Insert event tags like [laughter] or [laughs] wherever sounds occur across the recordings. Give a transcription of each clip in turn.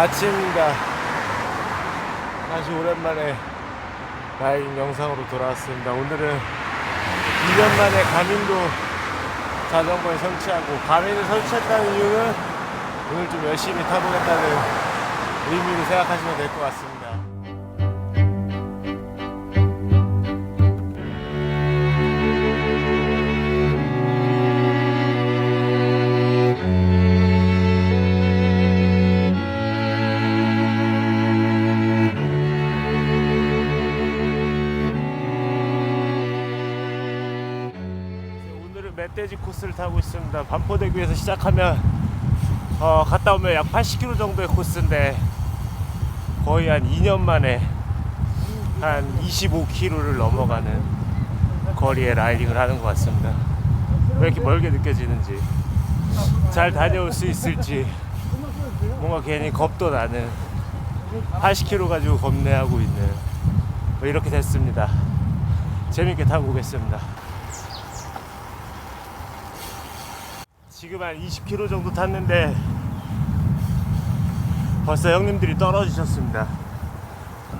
아침입니다. 다시 오랜만에 라이딩 영상으로 돌아왔습니다. 오늘은 2년 만에 가민도 자전거에 설치하고 가민을 설치했다는 이유는 오늘 좀 열심히 타보겠다는 의미로 생각하시면 될 것 같습니다. 오늘은 멧돼지 코스를 타고 있습니다. 반포대교에서 시작하면 어, 갔다 오면 약 80km 정도의 코스인데 거의 한 2년 만에 한 25km를 넘어가는 거리에 라이딩을 하는 것 같습니다. 왜 이렇게 멀게 느껴지는지 잘 다녀올 수 있을지 뭔가 괜히 겁도 나는 80km 가지고 겁내하고 있는 뭐 이렇게 됐습니다. 재밌게 타고 오겠습니다. 지금 한 20km 정도 탔는데 벌써 형님들이 떨어지셨습니다.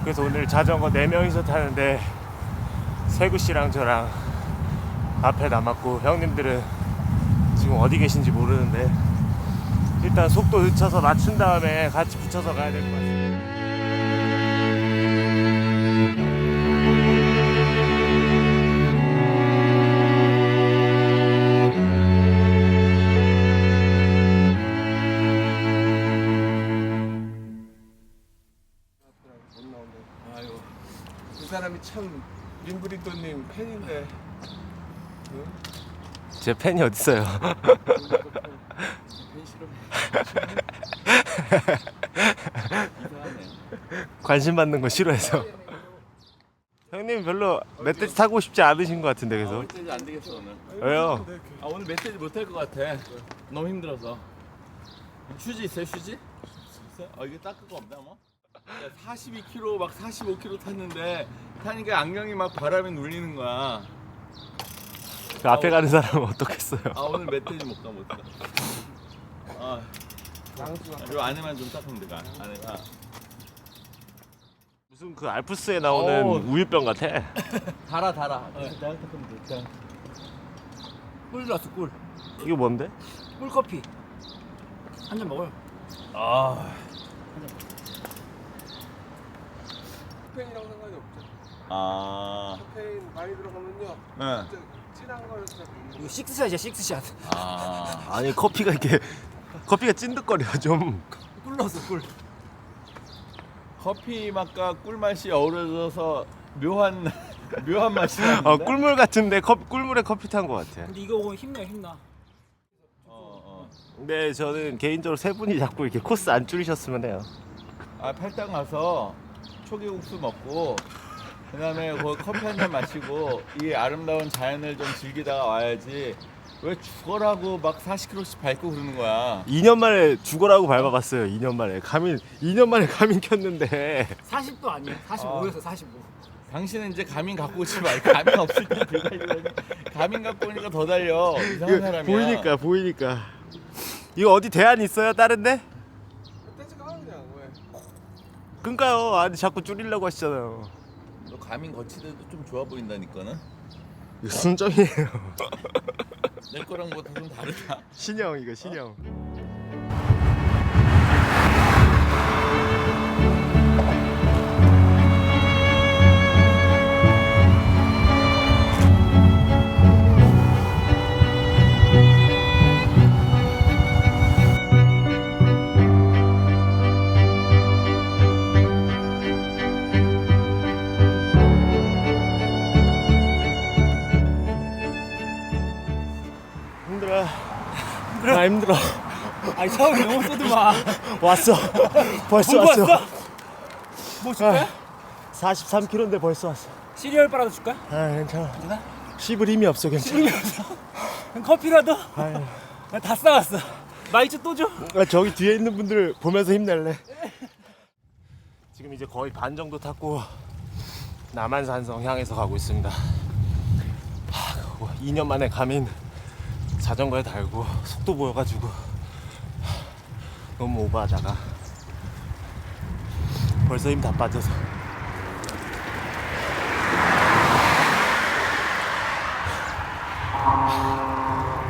그래서 오늘 자전거 4명이서 타는데 세구 씨랑 저랑 앞에 남았고 형님들은 지금 어디 계신지 모르는데 일단 속도 늦춰서 맞춘 다음에 같이 붙여서 가야 될 것 같습니다. 참 림브리또님 팬인데. 응? 제 팬이 어딨어요? 팬 싫어. 이상하네. 관심 받는 거 싫어해서. 형님 별로 멧돼지 타고 싶지 않으신 것 같은데 아, 그래서 멧돼지 안 되겠어 오늘. 왜요? 아 오늘 멧돼지 못탈것 같아. 너무 힘들어서. 휴지 있어요 휴지? 있어요? 아 이게 닦을 거 없나 뭐? 42km 막 45km 탔는데 타니까 안경이 막 바람에 눌리는 거야. 그 앞에 가는 사람은 어떻겠어요? 아 오늘 멧돼지 못 가, 못 가. 아, 요 안에만 좀 닦으면 돼, 안에가. 무슨 그 알프스에 나오는 어. 우유병 같아. [laughs] 달아, 달아. 내가 닦으면 돼, 꿀 들었어 꿀. 이게 뭔데? 꿀 커피. 한 잔 먹어요. 아, 카페인이랑 상관이 없죠. 아, 카페인 많이 들어가면요. 네. 진짜 진한 걸 진짜 못 이거 식스샷이야 식스샷. 아, [laughs] 아니 커피가 이렇게 커피가 찐득거려 좀. 꿀 넣었어 꿀. 커피 맛과 꿀 맛이 어우러져서 묘한 [laughs] 묘한 맛이 나는데. 어 꿀물 같은데 컵 꿀물에 커피 탄 것 같아. 근데 이거 힘나 힘나. 어, 어. 근데 저는 개인적으로 세 분이 자꾸 이렇게 코스 안 줄이셨으면 해요. 아, 팔당 가서 초계국수 먹고 그다음에 그 커피 한 잔 마시고 이 아름다운 자연을 좀 즐기다가 와야지. 왜 죽어라고 막 40km씩 밟고 그러는 거야. 2년 만에 죽어라고 밟아봤어요. 2년 만에 가민 2년 만에 가민 켰는데 40도 아니에요. 45였어 45. 당신은 이제 가민 갖고 오지 말고 가민 없을 때 들달리더니 가민 갖고 오니까 더 달려 이상한 이거 사람이야 보이니까 보이니까 이거 어디 대안 있어요? 다른데? 그니까요. 아니 자꾸 줄이려고 하시잖아요. 너 가민 거치대도 좀 좋아 보인다니까는 이거 순정이에요. [laughs] 내 거랑 뭐좀 다르다 신형 이거 신형. 아 힘들어. 아니 처음에 너무 쏘더만. 왔어. 벌써 공부 왔어. 왔어? 뭐 줄까? 43km인데 벌써 왔어. 시리얼 빨아도 줄까? 아 괜찮아. 괜찮아? 씹을 힘이 없어 괜찮아. 힘이 없어. 그럼 커피라도. 아유. 나다 싸왔어. 마이쮸 또 줘? 아, 저기 뒤에 있는 분들 보면서 힘낼래. [laughs] 지금 이제 거의 반 정도 탔고 남한산성 향해서 가고 있습니다. 하, 그거 2년 만에 가민 자전거에 달고 속도 보여가지고 하, 너무 오버하다가 벌써 힘 다 빠져서.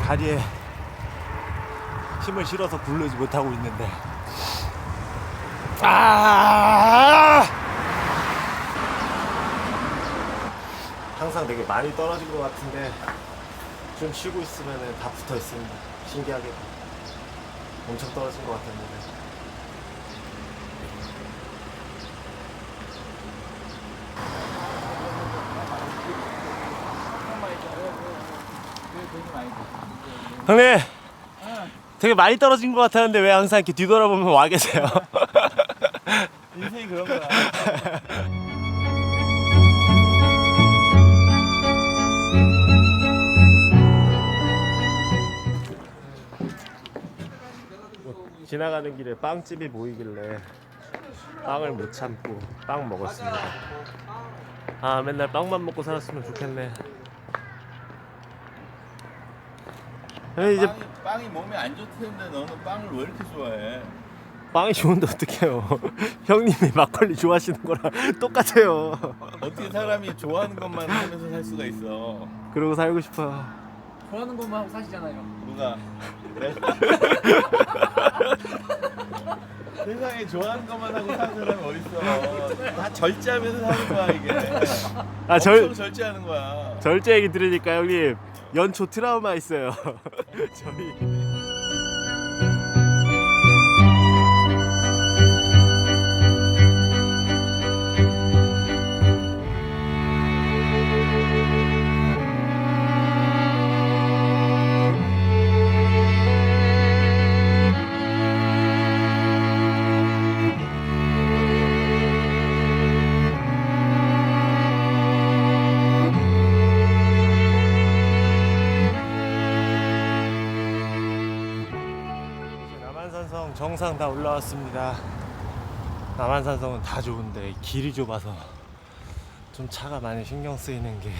다리에 힘을 실어서 굴르지 못하고 있는데. 아! 항상 되게 많이 떨어진 것 같은데 좀 쉬고 있으면 다 붙어 있습니다. 신기하게 엄청 떨어진 것 같았는데. 형님, 되게 많이 떨어진 것 같았는데 왜 항상 이렇게 뒤돌아보면 와 계세요? 인생이 그런 거야. [laughs] 지나가는 길에 빵집이 보이길래 빵을 못 참고 빵 먹었습니다. 아 맨날 빵만 먹고 살았으면 좋겠네. 에, 이제 빵이, 빵이 몸에 안 좋다는데 너는 빵을 왜 이렇게 좋아해? 빵이 좋은데 어떡해요? [laughs] 형님이 막걸리 좋아하시는 거랑 [laughs] 똑같아요. 어떻게 사람이 좋아하는 것만 하면서 살 수가 있어? 그러고 살고 싶어요. 좋아하는 것만 하고 사시잖아요. 누가? 네? [laughs] 세상에 좋아하는 것만 하고 사는 사람이 어딨어? 다 절제하면서 사는 거야 이게. 아, 엄청 절- 절제하는 거야. 절제 얘기 들으니까 형님 연초 트라우마 있어요. [laughs] 저희 남한산성 정상 다 올라왔습니다. 남한산성은 다 좋은데 길이 좁아서 좀 차가 많이 신경 쓰이는 게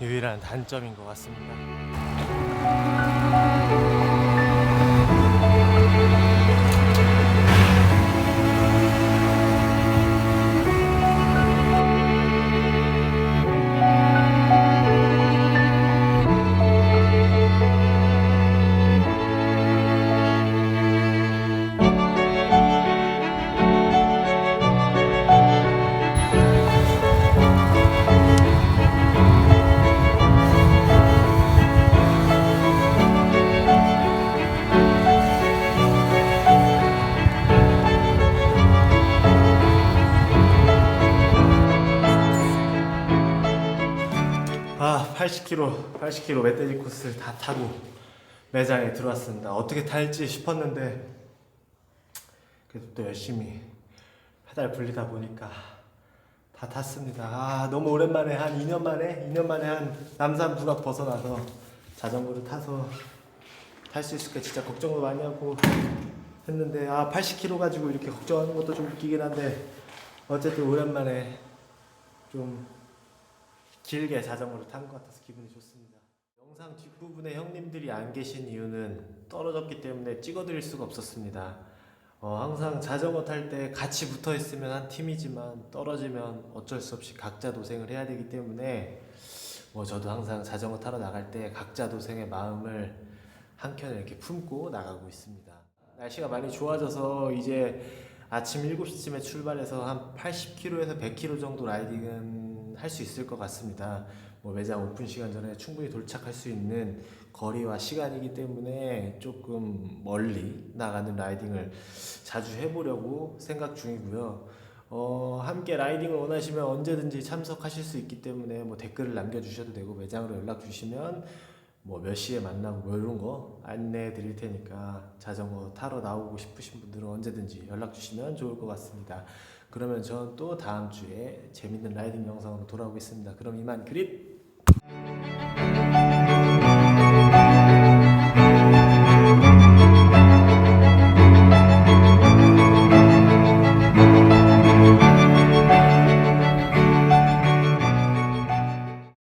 유일한 단점인 것 같습니다. 아 80km 80km 멧돼지 코스를 다 타고 매장에 들어왔습니다. 어떻게 탈지 싶었는데 그래도 또 열심히 페달 불리다 보니까 다 탔습니다. 아 너무 오랜만에 한 2년 만에 2년 만에 한 남산 부각 벗어나서 자전거를 타서 탈 수 있을까 진짜 걱정도 많이 하고 했는데 아 80km 가지고 이렇게 걱정하는 것도 좀 웃기긴 한데 어쨌든 오랜만에 좀 길게 자전거를 탄 것 같아서 기분이 좋습니다. 영상 뒷부분에 형님들이 안 계신 이유는 떨어졌기 때문에 찍어드릴 수가 없었습니다. 어, 항상 자전거 탈 때 같이 붙어 있으면 한 팀이지만 떨어지면 어쩔 수 없이 각자 도생을 해야 되기 때문에 뭐 저도 항상 자전거 타러 나갈 때 각자 도생의 마음을 한켠에 이렇게 품고 나가고 있습니다. 날씨가 많이 좋아져서 이제 아침 7시쯤에 출발해서 한 80km에서 100km 정도 라이딩은 할 수 있을 것 같습니다. 뭐 매장 오픈 시간 전에 충분히 도착할 수 있는 거리와 시간이기 때문에 조금 멀리 나가는 라이딩을 자주 해보려고 생각 중이고요. 어, 함께 라이딩을 원하시면 언제든지 참석하실 수 있기 때문에 뭐 댓글을 남겨주셔도 되고 매장으로 연락 주시면 뭐 몇 시에 만나고 뭐 이런 거 안내해 드릴 테니까 자전거 타러 나오고 싶으신 분들은 언제든지 연락 주시면 좋을 것 같습니다. 그러면 전또 다음 주에 재밌는 라이딩 영상으로 돌아오겠습니다. 그럼 이만 그립!